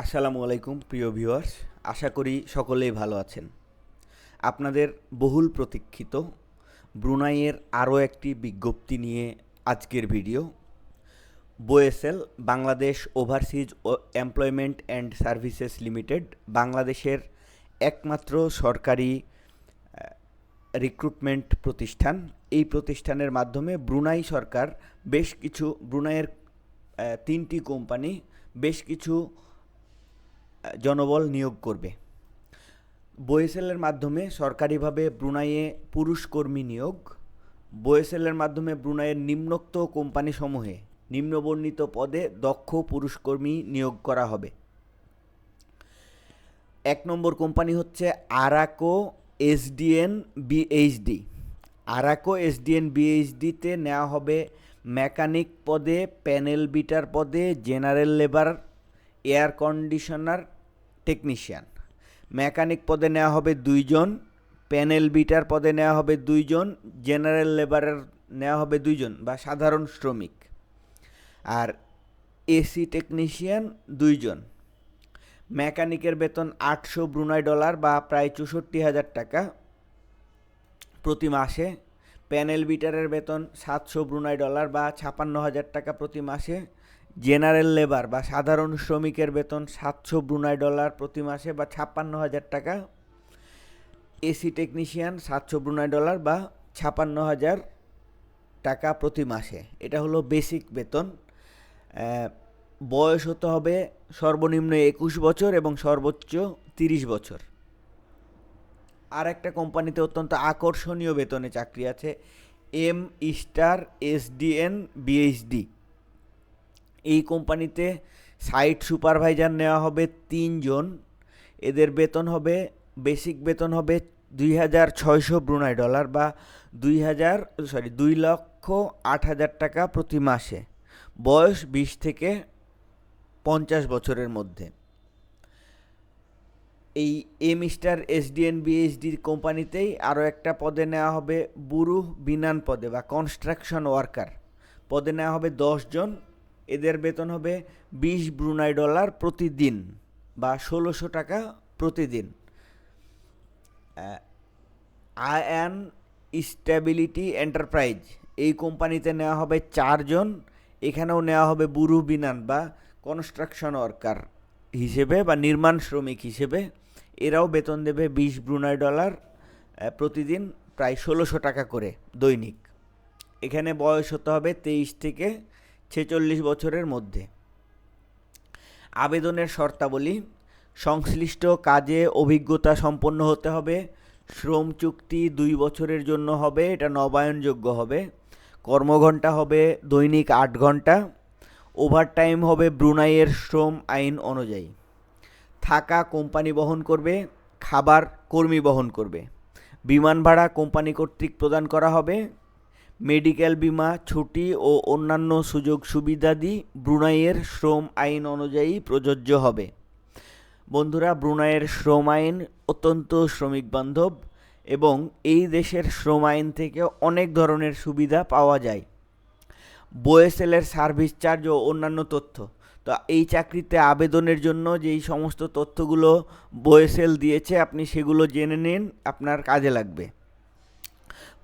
আসসালামু আলাইকুম, প্রিয় ভিউয়ার্স। আশা করি সকলেই ভালো আছেন। আপনাদের বহুল প্রতীক্ষিত ব্রুনাইয়ের আরও একটি বিজ্ঞপ্তি নিয়ে আজকের video. BOESL Bangladesh overseas employment and services limited, বাংলাদেশের একমাত্র সরকারি রিক্রুটমেন্ট প্রতিষ্ঠান। এই প্রতিষ্ঠানের মাধ্যমে ব্রুনাই সরকার বেশ কিছু, ব্রুনাইয়ের তিনটি কোম্পানি বেশ কিছু জনবল নিয়োগ করবে। বোয়েসেলের মাধ্যমে সরকারিভাবে ব্রুনাইয়ে পুরুষ কর্মী নিয়োগ বোয়েসেলের মাধ্যমে ব্রুনাইয়ের নিম্নোক্ত কোম্পানিসমূহে নিম্নবর্ণিত পদে দক্ষ পুরুষ কর্মী নিয়োগ করা হবে। এক নম্বর কোম্পানি হচ্ছে Arako SDN BHD Arako SDN বিএইচডিতে নেওয়া হবে মেকানিক পদে, প্যানেল বিটার পদে, general labour, air conditioner technician mechanic পদে নেওয়া হবে দুইজন প্যানেল বিটার পদে নেওয়া হবে দুইজন জেনারেল লেবারের নেওয়া হবে দুইজন বা সাধারণ শ্রমিক। আর এসি টেকনিশিয়ান দুইজন। মেকানিকের বেতন আটশো ব্রুনাই ডলার বা প্রায় চৌষট্টি হাজার টাকা প্রতি মাসে। প্যানেল বিটারের বেতন সাতশো ব্রুনাই ডলার বা ছাপান্ন হাজার টাকা প্রতি মাসে। জেনারেল লেবার বা সাধারণ শ্রমিকের বেতন সাতশো ব্রুনাই ডলার প্রতি মাসে বা ছাপ্পান্ন হাজার টাকা। এসি টেকনিশিয়ান সাতশো ব্রুনাই ডলার বা ছাপান্ন হাজার টাকা প্রতি মাসে। এটা হলো বেসিক বেতন। বয়স হতে হবে সর্বনিম্ন একুশ বছর এবং সর্বোচ্চ তিরিশ বছর। আর একটা কোম্পানিতে অত্যন্ত আকর্ষণীয় বেতনে চাকরি আছে, এম স্টার এসডিএন বিএইচডি এই কোম্পানিতে সাইট সুপারভাইজার নেওয়া হবে তিনজন এদের বেতন হবে বেসিক বেতন হবে দুই হাজার ছয়শো ব্রুনাই ডলার বা দুই হাজার সরি দুই লক্ষ আট হাজার টাকা প্রতি মাসে। বয়স বিশ থেকে পঞ্চাশ বছরের মধ্যে। এই এম স্টার এসডিএন বিএইচডি কোম্পানিতেই আরও একটা পদে নেওয়া হবে, বুরু বিনান পদে বা কনস্ট্রাকশন ওয়ার্কার পদে নেওয়া হবে জন। এদের বেতন হবে বিশ ব্রুনাই ডলার প্রতিদিন বা ষোলোশো টাকা প্রতিদিন। Ayan stability enterprise. এই কোম্পানিতে নেওয়া হবে চারজন, এখানেও নেওয়া হবে বুরু বিনান বা কনস্ট্রাকশন ওয়ার্কার হিসেবে বা নির্মাণ শ্রমিক হিসেবে। এরাও বেতন দেবে বিশ ব্রুনাই ডলার প্রতিদিন প্রায় ষোলোশো টাকা করে দৈনিক। এখানে বয়স হতে হবে তেইশ থেকে ছেচল্লিশ বছরের মধ্যে। আবেদনের শর্তাবলী, সংশ্লিষ্ট কাজে অভিজ্ঞতা সম্পন্ন হতে হবে, শ্রম চুক্তি দুই বছরের জন্য হবে, এটা নবায়নযোগ্য হবে, কর্মঘণ্টা হবে দৈনিক আট ঘণ্টা ওভারটাইম হবে ব্রুনাইয়ের শ্রম আইন অনুযায়ী। থাকা কোম্পানি বহন করবে, খাবার কর্মী বহন করবে, বিমান ভাড়া কোম্পানি কর্তৃক প্রদান করা হবে মেডিকেল বিমা, ছুটি ও অন্যান্য সুযোগ সুবিধাদি ব্রুনাইয়ের শ্রম আইন অনুযায়ী প্রযোজ্য হবে। বন্ধুরা, ব্রুনাইয়ের শ্রম আইন অত্যন্ত শ্রমিক বান্ধব এবং এই দেশের শ্রম আইন থেকে অনেক ধরনের সুবিধা পাওয়া যায়। বোয়েসেলের সার্ভিস চার্জ ও অন্যান্য তথ্য। তো এই চাকরিতে আবেদনের জন্য যেই সমস্ত তথ্যগুলো বোয়েসেল দিয়েছে, আপনি সেগুলো জেনে নিন, আপনার কাজে লাগবে।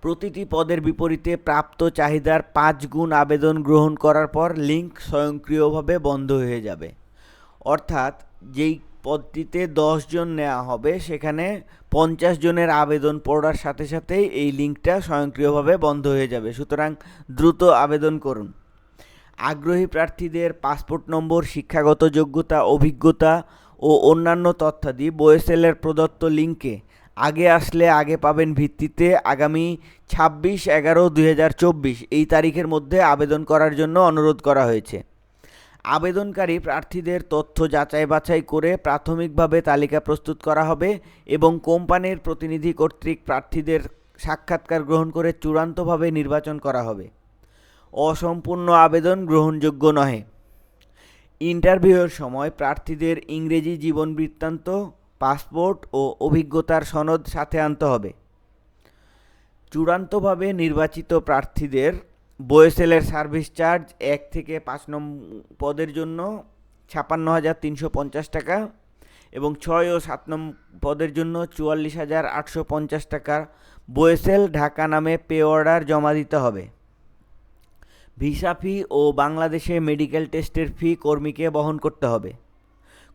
প্রতিটি পদের বিপরীতে প্রাপ্ত চাহিদার পাঁচ গুণ আবেদন গ্রহণ করার পর লিঙ্ক স্বয়ংক্রিয়ভাবে বন্ধ হয়ে যাবে। অর্থাৎ যেই পদটিতে জন নেওয়া হবে, সেখানে পঞ্চাশ জনের আবেদন পড়ার সাথে সাথেই এই লিঙ্কটা স্বয়ংক্রিয়ভাবে বন্ধ হয়ে যাবে। সুতরাং দ্রুত আবেদন করুন। আগ্রহী প্রার্থীদের পাসপোর্ট নম্বর, শিক্ষাগত যোগ্যতা, অভিজ্ঞতা ও অন্যান্য তথ্যাদি বোয়েসেলের প্রদত্ত লিঙ্কে আগে আসলে আগে পাবেন ভিত্তিতে আগামী ছাব্বিশ এগারো দুই এই তারিখের মধ্যে আবেদন করার জন্য অনুরোধ করা হয়েছে। আবেদনকারী প্রার্থীদের তথ্য যাচাই বাছাই করে প্রাথমিকভাবে তালিকা প্রস্তুত করা হবে এবং কোম্পানির প্রতিনিধি কর্তৃক প্রার্থীদের সাক্ষাৎকার গ্রহণ করে চূড়ান্তভাবে নির্বাচন করা হবে। অসম্পূর্ণ আবেদন গ্রহণযোগ্য নহে। ইন্টারভিউয়ের সময় প্রার্থীদের ইংরেজি জীবন বৃত্তান্ত পাসপোর্ট ও অভিজ্ঞতার সনদ সাথে আনতে হবে। চূড়ান্তভাবে নির্বাচিত প্রার্থীদের বোয়েসেলের সার্ভিস চার্জ এক থেকে পাঁচ নম্বর পদের জন্য ছাপান্ন হাজার তিনশো পঞ্চাশ টাকা এবং ছয় ও সাত নম্বর পদের জন্য চুয়াল্লিশ হাজার আটশো পঞ্চাশ টাকা বোয়েসেল ঢাকা নামে পে অর্ডার জমা দিতে হবে। ভিসা ফি ও বাংলাদেশে মেডিকেল টেস্টের ফি কর্মীকে বহন করতে হবে।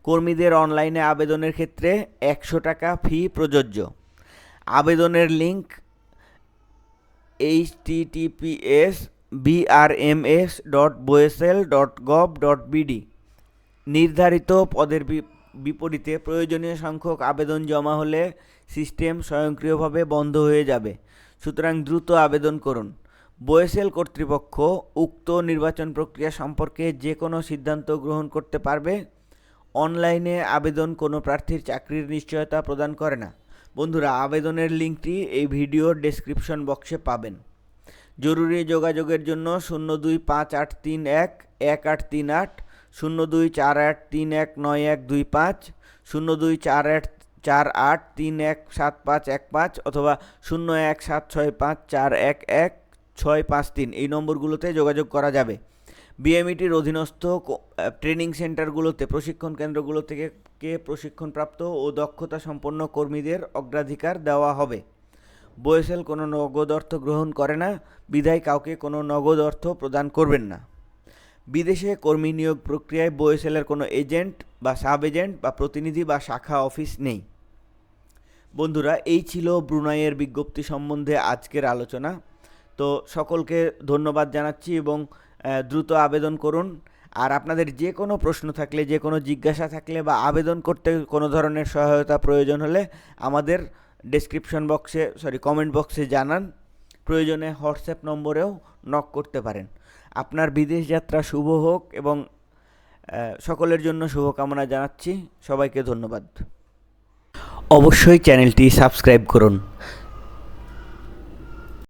কর্মীদের অনলাইনে আবেদনের ক্ষেত্রে একশো টাকা ফি প্রযোজ্য। আবেদনের link H TTPS BRMS dot BOESL dot gov dot BD নির্ধারিত পদের বিপরীতে প্রয়োজনীয় সংখ্যক আবেদন জমা হলে সিস্টেম স্বয়ংক্রিয়ভাবে বন্ধ হয়ে যাবে। সুতরাং দ্রুত আবেদন করুন। বোয়েসেল কর্তৃপক্ষ উক্ত নির্বাচন প্রক্রিয়া সম্পর্কে যে কোনো সিদ্ধান্ত গ্রহণ করতে পারবে অনলাইনে আবেদন কোনো প্রার্থীর চাকরির নিশ্চয়তা প্রদান করে না। বন্ধুরা, আবেদনের লিঙ্কটি এই ভিডিওর ডেসক্রিপশন বক্সে পাবেন। জরুরি যোগাযোগের জন্য শূন্য দুই পাঁচ আট তিন এক এক আট তিন আট, শূন্য দুই চার আট তিন এক নয় এক দুই পাঁচ, শূন্য দুই চার আট চার আট তিন এক সাত পাঁচ এক পাঁচ অথবা শূন্য এক সাত ছয় পাঁচ চার এক এক ছয় পাঁচ তিন। এই নম্বরগুলোতে যোগাযোগ করা যাবে। বিএমইটির অধীনস্থ ট্রেনিং সেন্টারগুলোতে প্রশিক্ষণ কেন্দ্রগুলো থেকে কে প্রশিক্ষণপ্রাপ্ত ও দক্ষতা সম্পন্ন কর্মীদের অগ্রাধিকার দেওয়া হবে। বোয়েসেল কোনো নগদ অর্থ গ্রহণ করে না, বিধায় কাউকে কোনো নগদ অর্থ প্রদান করবেন না। বিদেশে কর্মী নিয়োগ প্রক্রিয়ায় বোয়েসেলের কোনো এজেন্ট বা সাব এজেন্ট বা প্রতিনিধি বা শাখা অফিস নেই। বন্ধুরা, এই ছিল ব্রুনাইয়ের বিজ্ঞপ্তি সম্বন্ধে আজকের আলোচনা। তো সকলকে ধন্যবাদ জানাচ্ছি এবং দ্রুত আবেদন করুন। আর আপনাদের যে কোনো প্রশ্ন থাকলে, যে কোনো জিজ্ঞাসা থাকলে বা আবেদন করতে কোনো ধরনের সহায়তা প্রয়োজন হলে আমাদের ডেসক্রিপশন বক্সে সরি কমেন্ট বক্সে জানান। প্রয়োজনে হোয়াটসঅ্যাপ নম্বরেও নক করতে পারেন। আপনার বিদেশ যাত্রা শুভ হোক এবং সকলের জন্য শুভকামনা জানাচ্ছি। সবাইকে ধন্যবাদ। অবশ্যই চ্যানেলটি সাবস্ক্রাইব করুন।